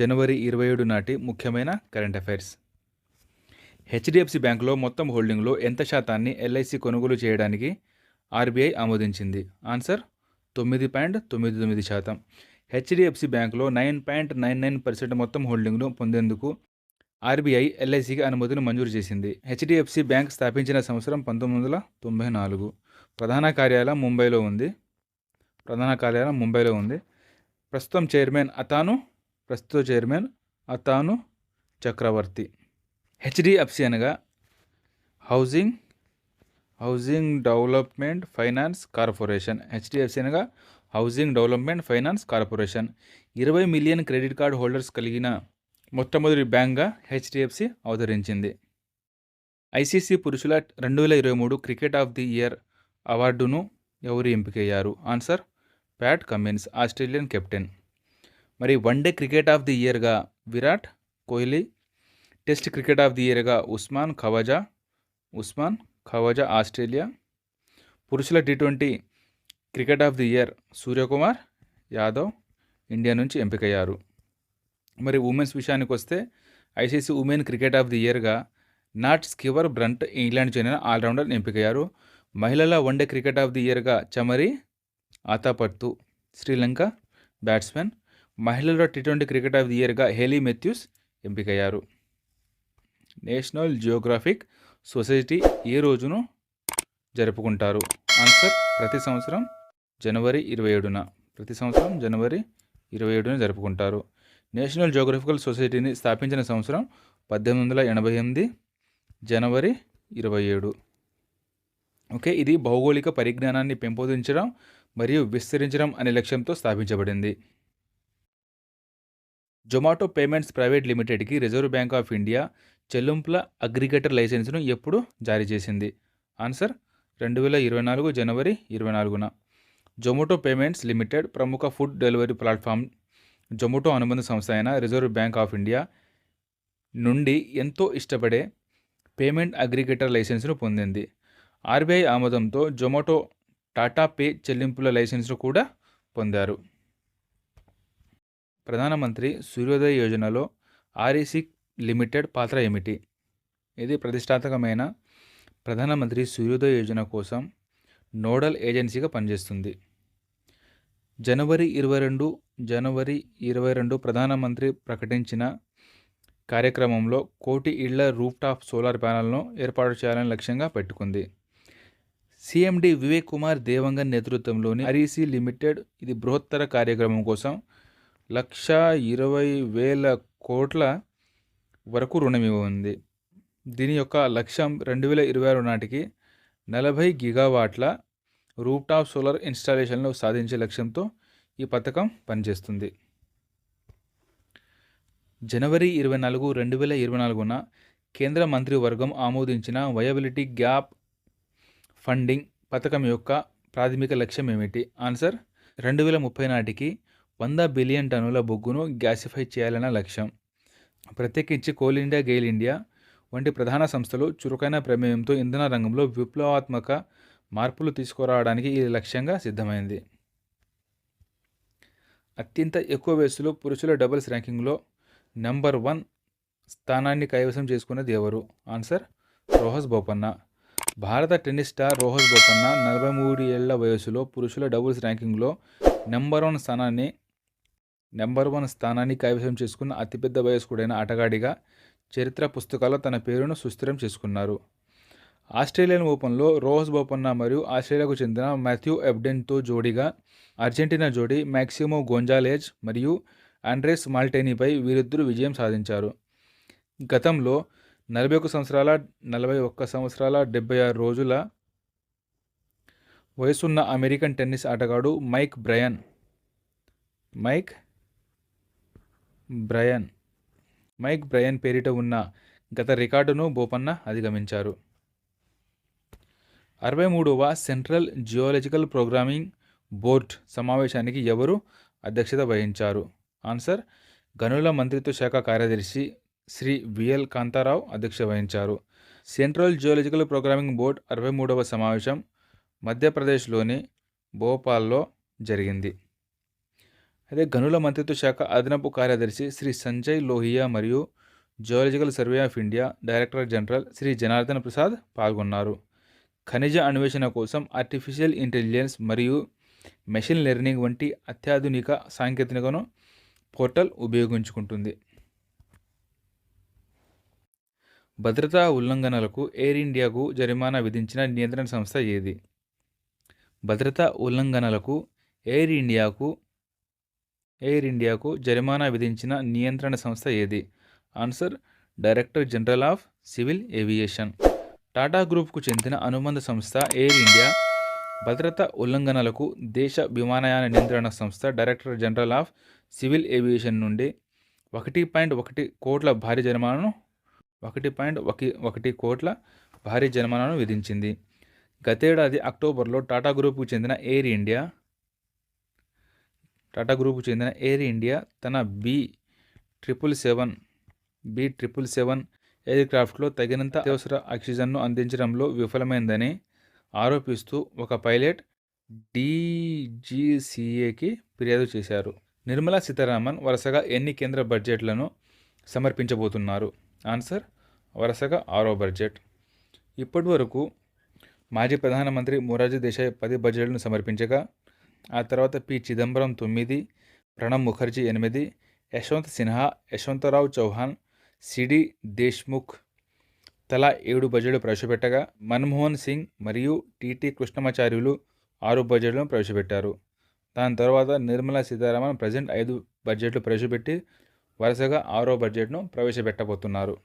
జనవరి ఇరవై ఏడు నాటి ముఖ్యమైన కరెంట్ అఫైర్స్. హెచ్డిఎఫ్సి బ్యాంకులో మొత్తం హోల్డింగ్లో ఎంత శాతాన్ని ఎల్ఐసి కొనుగోలు చేయడానికి ఆర్బీఐ ఆమోదించింది? ఆన్సర్ తొమ్మిది పాయింట్ తొమ్మిది తొమ్మిది శాతం. హెచ్డిఎఫ్సి బ్యాంకులో nine point nine nine percent మొత్తం హోల్డింగ్ను పొందేందుకు ఆర్బీఐ ఎల్ఐసికి అనుమతిని మంజూరు చేసింది. హెచ్డిఎఫ్సి బ్యాంక్ స్థాపించిన సంవత్సరం పంతొమ్మిది వందల తొంభై నాలుగు. ప్రధాన కార్యాలయం ముంబైలో ఉంది. ప్రధాన కార్యాలయం ముంబైలో ఉంది. ప్రస్తుతం చైర్మన్ అతాను ప్రస్తుత చైర్మన్ అతాను చక్రవర్తి. హెచ్డిఎఫ్సి అనగా housing housing development finance corporation. HDFC అనగా హౌసింగ్ డెవలప్మెంట్ ఫైనాన్స్ కార్పొరేషన్. ఇరవై మిలియన్ క్రెడిట్ కార్డ్ హోల్డర్స్ కలిగిన మొట్టమొదటి బ్యాంక్గా హెచ్డిఎఫ్సి అవతరించింది. ఐసీసీ పురుషుల రెండు వేల ఇరవై మూడు క్రికెట్ ఆఫ్ ది ఇయర్ అవార్డును ఎవరు ఎంపికయ్యారు? Answer Pat Cummins Australian captain. మరి one day cricket of the ఇయర్గా Virat Kohli test cricket of the ఇయర్గా Usman Khawaja Usman Khawaja Australia పురుషుల T twenty cricket of the year Suryakumar Yadav India నుంచి ఎంపికయ్యారు. మరి ఉమెన్స్ విషయానికి వస్తే ICC women cricket of the ఇయర్గా Nat Sciver Brunt England చెందిన allrounder ఎంపికయ్యారు. మహిళల one day cricket of the ఇయర్గా Chamari Athapaththu Sri Lanka batsmen మహిళల T twenty cricket of the ఇయర్గా Hayley Matthews ఎంపికయ్యారు. నేషనల్ జియోగ్రాఫిక్ సొసైటీ ఏ రోజును జరుపుకుంటారు? ఆన్సర్ ప్రతి సంవత్సరం జనవరి ఇరవై ఏడున. ప్రతి సంవత్సరం జనవరి ఇరవై ఏడున జరుపుకుంటారు. నేషనల్ జియోగ్రఫికల్ సొసైటీని స్థాపించిన సంవత్సరం పద్దెనిమిది వందల ఎనభై ఎనిమిది జనవరి ఇరవై ఏడు. ఓకే ఇది భౌగోళిక పరిజ్ఞానాన్ని పెంపొందించడం మరియు విస్తరించడం అనే లక్ష్యంతో స్థాపించబడింది. జొమాటో పేమెంట్స్ ప్రైవేట్ లిమిటెడ్కి రిజర్వ్ బ్యాంక్ ఆఫ్ ఇండియా చెల్లింపుల అగ్రిగేటర్ లైసెన్స్ను ఎప్పుడు జారీ చేసింది. ఆన్సర్ రెండు వేల ఇరవై నాలుగు జనవరి ఇరవై నాలుగున. జొమాటో పేమెంట్స్ లిమిటెడ్ ప్రముఖ ఫుడ్ డెలివరీ ప్లాట్ఫామ్ జొమాటో అనుబంధ సంస్థ అయిన రిజర్వ్ బ్యాంక్ ఆఫ్ ఇండియా నుండి ఎంతో ఇష్టపడే పేమెంట్ అగ్రిగేటర్ లైసెన్స్ను పొందింది. ఆర్బీఐ ఆమోదంతో జొమాటో టాటా పే చెల్లింపుల లైసెన్స్ను కూడా పొందారు. ప్రధానమంత్రి సూర్యోదయ యోజనలో ఆరీసిక్ లిమిటెడ్ పాత్ర ఏమిటి? ఇది ప్రతిష్టాత్మకమైన ప్రధానమంత్రి సూర్యోదయ యోజన కోసం నోడల్ ఏజెన్సీగా పనిచేస్తుంది. జనవరి ఇరవై రెండు జనవరి ఇరవై రెండు ప్రధానమంత్రి ప్రకటించిన కార్యక్రమంలో కోటి ఇళ్ళ రూఫ్టాప్ సోలార్ ప్యానెల్ను ఏర్పాటు చేయాలని లక్ష్యంగా పెట్టుకుంది. సిఎండి వివేక్ కుమార్ దేవంగన్ నేతృత్వంలోని అరీసీ లిమిటెడ్ ఇది బృహత్తర కార్యక్రమం కోసం లక్ష ఇరవై వేల కోట్ల వరకు రుణం ఇవ్వనుంది దీని యొక్క లక్ష్యం రెండు వేల ఇరవై ఆరు నాటికి నలభై గిగావాట్ల రూప్టాప్ సోలార్ ఇన్స్టాలేషన్లు సాధించే లక్ష్యంతో ఈ పథకం పనిచేస్తుంది. జనవరి ఇరవై నాలుగు రెండు వేల ఇరవై నాలుగున కేంద్ర మంత్రివర్గం ఆమోదించిన వయబిలిటీ గ్యాప్ ఫండింగ్ పథకం యొక్క ప్రాథమిక లక్ష్యం ఏమిటి ఆన్సర్ రెండు వేల ముప్పై నాటికి వంద బిలియన్ టన్నుల బొగ్గును గ్యాసిఫై చేయాలన్న లక్ష్యం. ప్రత్యేకించి కోల్ ఇండియా గెయిల్ ఇండియా వంటి ప్రధాన సంస్థలు చురుకైన ప్రమేయంతో ఇంధన రంగంలో విప్లవాత్మక మార్పులు తీసుకురావడానికి ఈ లక్ష్యంగా సిద్ధమైంది. అత్యంత ఎక్కువ వయసులో పురుషుల డబుల్స్ ర్యాంకింగ్లో నెంబర్ వన్ స్థానాన్ని కైవసం చేసుకున్నది ఎవరు? ఆన్సర్ రోహస్ బోపన్న. భారత టెన్నిస్ స్టార్ రోహస్ బోపన్న నలభై మూడు ఏళ్ళ వయసులో పురుషుల డబుల్స్ ర్యాంకింగ్లో నెంబర్ వన్ స్థానాన్ని నెంబర్ వన్ స్థానాన్ని కైవసం చేసుకున్న అతిపెద్ద వయస్కుడైన ఆటగాడిగా చరిత్ర పుస్తకాల్లో తన పేరును సుస్థిరం చేసుకున్నారు. ఆస్ట్రేలియన్ ఓపెన్లో రోహస్ బోపన్న మరియు ఆస్ట్రేలియాకు చెందిన మాథ్యూ ఎబ్డెన్తో జోడీగా అర్జెంటీనా జోడీ మ్యాక్సిమో గోంజాలేజ్ మరియు ఆండ్రేస్ మాల్టేనీపై వీరిద్దరూ విజయం సాధించారు. గతంలో నలభై ఒక్క సంవత్సరాల నలభై ఒక్క సంవత్సరాల డెబ్బై ఆరు రోజుల వయసున్న అమెరికన్ టెన్నిస్ ఆటగాడు Mike Bryan. Mike Bryan. Mike Bryan పేరిట ఉన్న గత రికార్డును బోపన్న అధిగమించారు. అరవై మూడవ సెంట్రల్ జియోలజికల్ ప్రోగ్రామింగ్ బోర్డ్ సమావేశానికి ఎవరు అధ్యక్షత వహించారు? ఆన్సర్ గనుల మంత్రిత్వ శాఖ కార్యదర్శి శ్రీ విఎల్ కాంతారావు అధ్యక్షత వహించారు. సెంట్రల్ జియోలజికల్ ప్రోగ్రామింగ్ బోర్డ్ అరవై మూడవ సమావేశం మధ్యప్రదేశ్లోని భోపాల్లో జరిగింది. అదే గనుల మంత్రిత్వ శాఖ అదనపు కార్యదర్శి శ్రీ సంజయ్ లోహియా మరియు geological survey of India director general Shri Janardhan Prasad పాల్గొన్నారు. ఖనిజ అన్వేషణ కోసం ఆర్టిఫిషియల్ ఇంటెలిజెన్స్ మరియు మెషిన్ లెర్నింగ్ వంటి అత్యాధునిక సాంకేతికను పోర్టల్ ఉపయోగించుకుంటుంది. భద్రతా ఉల్లంఘనలకు ఎయిర్ ఇండియాకు జరిమానా విధించిన నియంత్రణ సంస్థ ఏది? భద్రతా ఉల్లంఘనలకు ఎయిర్ ఇండియాకు ఎయిర్ ఇండియాకు జరిమానా విధించిన నియంత్రణ సంస్థ ఏది? Answer director general of civil aviation. Tata గ్రూప్కు చెందిన అనుబంధ సంస్థ ఎయిర్ ఇండియా భద్రతా ఉల్లంఘనలకు దేశ విమానయాన నియంత్రణ సంస్థ director general of civil aviation నుండి ఒకటి పాయింట్ ఒకటి కోట్ల భారీ జరిమానాను ఒకటి పాయింట్ ఒక ఒకటి కోట్ల భారీ జరిమానాను విధించింది. గతేడాది అక్టోబర్లో టాటా గ్రూప్కు చెందిన ఎయిర్ ఇండియా టాటా గ్రూప్కు చెందిన ఎయిర్ ఇండియా తన B triple seven B triple seven air క్రాఫ్ట్లో తగినంత అత్యవసర ఆక్సిజన్ను అందించడంలో విఫలమైందని ఆరోపిస్తూ ఒక పైలట్ డీజీసీఏకి ఫిర్యాదు చేశారు. నిర్మలా సీతారామన్ వరుసగా ఎన్ని కేంద్ర బడ్జెట్లను సమర్పించబోతున్నారు? ఆన్సర్ వరుసగా ఆరో బడ్జెట్. ఇప్పటి వరకు మాజీ ప్రధానమంత్రి మొరార్జీ దేశాయ్ పది బడ్జెట్లను సమర్పించగా ఆ తర్వాత పి చిదంబరం తొమ్మిది ప్రణబ్ ముఖర్జీ ఎనిమిది యశ్వంత్ సిన్హా యశ్వంతరావు చౌహాన్ సిడి దేశ్ముఖ్ తలా ఏడు బడ్జెట్లు ప్రవేశపెట్టగా మన్మోహన్ సింగ్ మరియు టిటి కృష్ణమాచార్యులు ఆరు బడ్జెట్లను ప్రవేశపెట్టారు. దాని తర్వాత నిర్మలా సీతారామన్ ప్రజెంట్ ఐదు బడ్జెట్లు ప్రవేశపెట్టి వరుసగా ఆరో బడ్జెట్ను ప్రవేశపెట్టబోతున్నారు.